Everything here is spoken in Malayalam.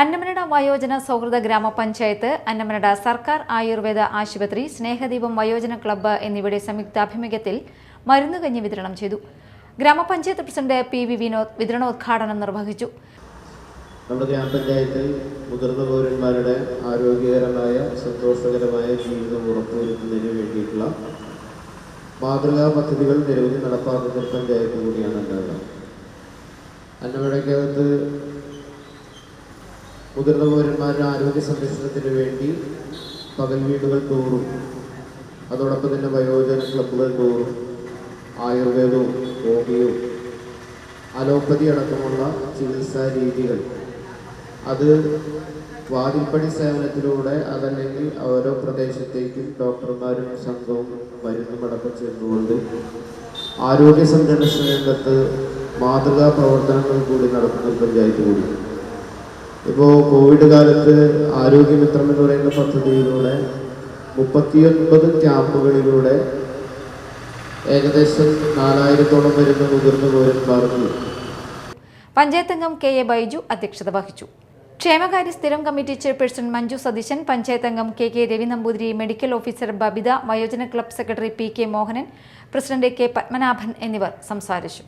അന്നമനട വയോജന സൗഹൃദ ഗ്രാമപഞ്ചായത്ത് അന്നമനട സർക്കാർ ആയുർവേദ ആശുപത്രി സ്നേഹദീപം വയോജന ക്ലബ്ബ് എന്നിവയുടെ സംയുക്താഭിമുഖ്യത്തിൽ മരുന്നുകഞ്ഞി വിതരണം ചെയ്തു. ഗ്രാമപഞ്ചായത്ത് പ്രസിഡന്റ് പി വി വിനോദ് വിതരണോദ്ഘാടനം നിർവഹിച്ചു. നമ്മുടെ ഗ്രാമപഞ്ചായത്തിൽ മുതിർന്ന പൗരന്മാരുടെ ആരോഗ്യകരമായ സന്തോഷകരമായ ജീവിതം ഉറപ്പുവരുത്തുന്നതിന് വേണ്ടിയിട്ടുള്ള മാതൃകാ പദ്ധതികൾ നിരവധി നടപ്പാക്കുന്ന പഞ്ചായത്ത് കൂടിയാണ് ഉണ്ടാകുക അന്നമഴയ്ക്കകത്ത് മുതിർന്ന പൗരന്മാരുടെ ആരോഗ്യ സംരക്ഷണത്തിന് വേണ്ടി പകൽ വീടുകൾ തോറും അതോടൊപ്പം തന്നെ വയോജന ക്ലബ്ബുകൾ തോറും ആയുർവേദവും ഹോമിയോ അലോപ്പതി അടക്കമുള്ള ചികിത്സാ രീതികൾ. അത് വാതിൽപ്പടി സേവനത്തിലൂടെ അതല്ലെങ്കിൽ ഓരോ പ്രദേശത്തേക്കും ഡോക്ടർമാരും സംഘവും മരുന്നും അടക്കം ചേർന്നുകൊണ്ട് ആരോഗ്യ സംരക്ഷണ രംഗത്ത് മാതൃകാ പ്രവർത്തനങ്ങൾ കൂടി നടത്തുന്ന പഞ്ചായത്ത് കൂടി ഇപ്പോൾ കോവിഡ് കാലത്ത് ആരോഗ്യമിത്രം എന്ന് പറയുന്ന പദ്ധതിയിലൂടെ മുപ്പത്തിയൊൻപത് ക്യാമ്പുകളിലൂടെ ഏകദേശം നാലായിരത്തോളം വരുന്ന മുതിർന്ന പൗരന്മാർക്ക് പഞ്ചായത്തംഗം കെ എ ബൈജു അധ്യക്ഷത വഹിച്ചു. ക്ഷേമകാര്യ സ്ഥിരം committee chairperson Manju Satheesan പഞ്ചായത്തംഗം K K Ravi Namboothiri medical officer Babitha വയോജന club secretary P K Mohanan president K Padmanabhan എന്നിവർ സംസാരിച്ചു.